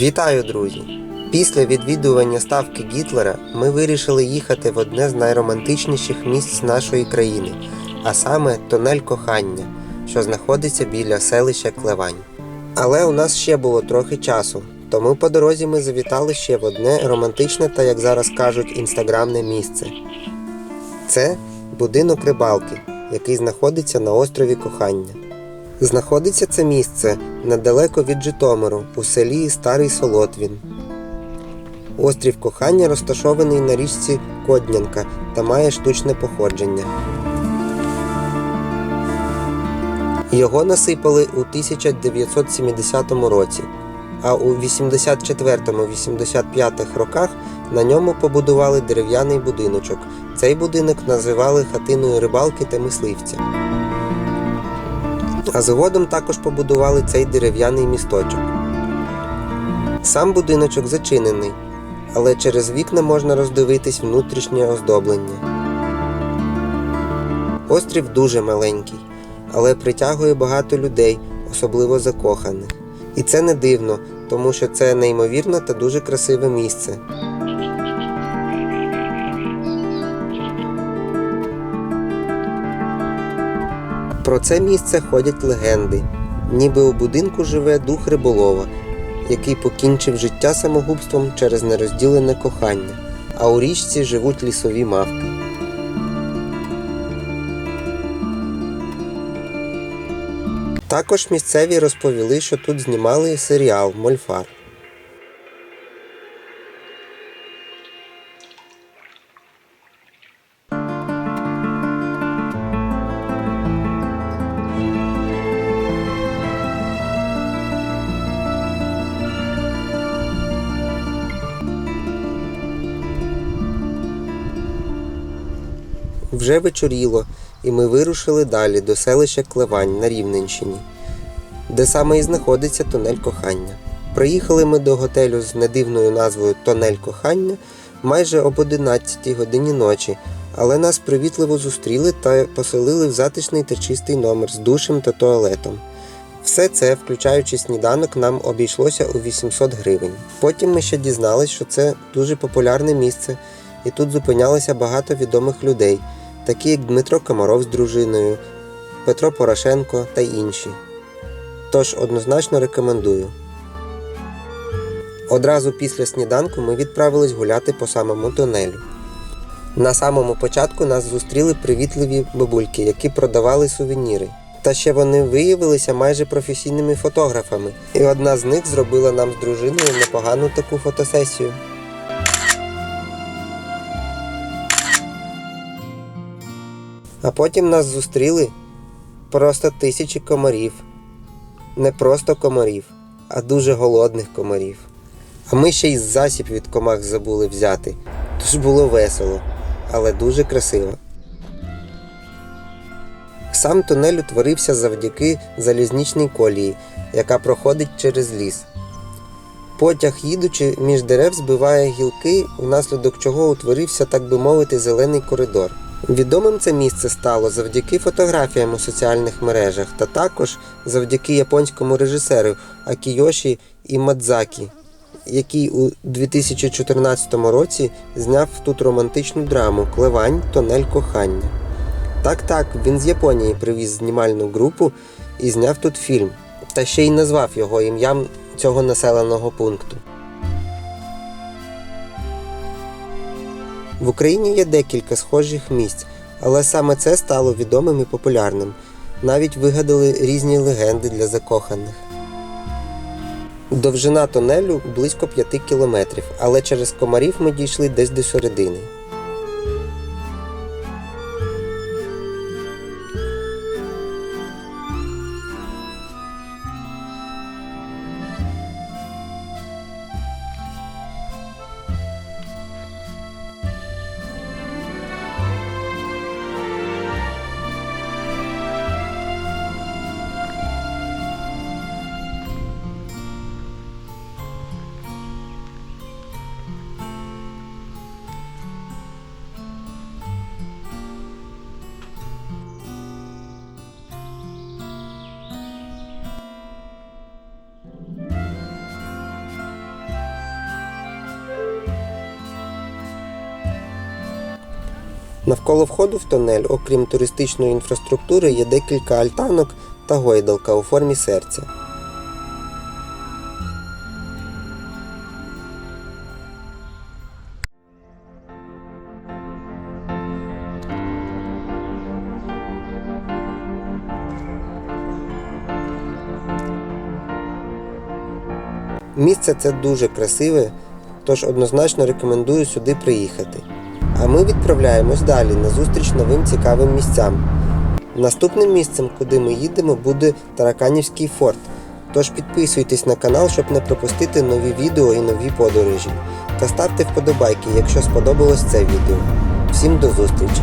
Вітаю, друзі! Після відвідування ставки Гітлера ми вирішили їхати в одне з найромантичніших місць нашої країни, а саме тунель кохання, що знаходиться біля селища Клевань. Але у нас ще було трохи часу, тому по дорозі ми завітали ще в одне романтичне та, як зараз кажуть, інстаграмне місце. Це будинок рибалки, який знаходиться на острові Кохання. Знаходиться це місце недалеко від Житомиру, у селі Старий Солотвін. Острів Кохання розташований на річці Коднянка та має штучне походження. Його насипали у 1970 році, а у 84-85 роках на ньому побудували дерев'яний будиночок. Цей будинок називали хатиною рибалки та мисливця. А згодом також побудували цей дерев'яний місточок. Сам будиночок зачинений, але через вікна можна роздивитись внутрішнє оздоблення. Острів дуже маленький, але притягує багато людей, особливо закоханих. І це не дивно, тому що це неймовірне та дуже красиве місце. Про це місце ходять легенди, ніби у будинку живе дух риболова, який покінчив життя самогубством через нерозділене кохання, а у річці живуть лісові мавки. Також місцеві розповіли, що тут знімали серіал Мольфар. Вже вечоріло, і ми вирушили далі до селища Клевань на Рівненщині, де саме і знаходиться тунель кохання. Приїхали ми до готелю з недивною назвою Тунель кохання майже об 11 годині ночі, але нас привітливо зустріли та поселили в затишний та чистий номер з душем та туалетом. Все це, включаючи сніданок, нам обійшлося у 800 гривень. Потім ми ще дізнались, що це дуже популярне місце, і тут зупинялося багато відомих людей, такі як Дмитро Комаров з дружиною, Петро Порошенко та інші. Тож однозначно рекомендую. Одразу після сніданку ми відправились гуляти по самому тунелю. На самому початку нас зустріли привітливі бабульки, які продавали сувеніри. Та ще вони виявилися майже професійними фотографами, і одна з них зробила нам з дружиною непогану таку фотосесію. А потім нас зустріли просто тисячі комарів. Не просто комарів, а дуже голодних комарів. А ми ще й засіб від комах забули взяти. Тож було весело, але дуже красиво. Сам тунель утворився завдяки залізничній колії, яка проходить через ліс. Потяг, їдучи між дерев, збиває гілки, внаслідок чого утворився, так би мовити, зелений коридор. Відомим це місце стало завдяки фотографіям у соціальних мережах та також завдяки японському режисеру Акійоші Імадзакі, який у 2014 році зняв тут романтичну драму Клевань Тонель кохання. Так, так, він з Японії привіз знімальну групу і зняв тут фільм, та ще й назвав його ім'ям цього населеного пункту. В Україні є декілька схожих місць, але саме це стало відомим і популярним. Навіть вигадали різні легенди для закоханих. Довжина тунелю близько 5 кілометрів, але через комарів ми дійшли десь до середини. Навколо входу в тунель, окрім туристичної інфраструктури, є декілька альтанок та гойдалка у формі серця. Місце це дуже красиве, тож однозначно рекомендую сюди приїхати. А ми відправляємось далі на зустріч новим цікавим місцям. Наступним місцем, куди ми їдемо, буде Тараканівський форт. Тож підписуйтесь на канал, щоб не пропустити нові відео і нові подорожі. Та ставте вподобайки, якщо сподобалось це відео. Всім до зустрічі!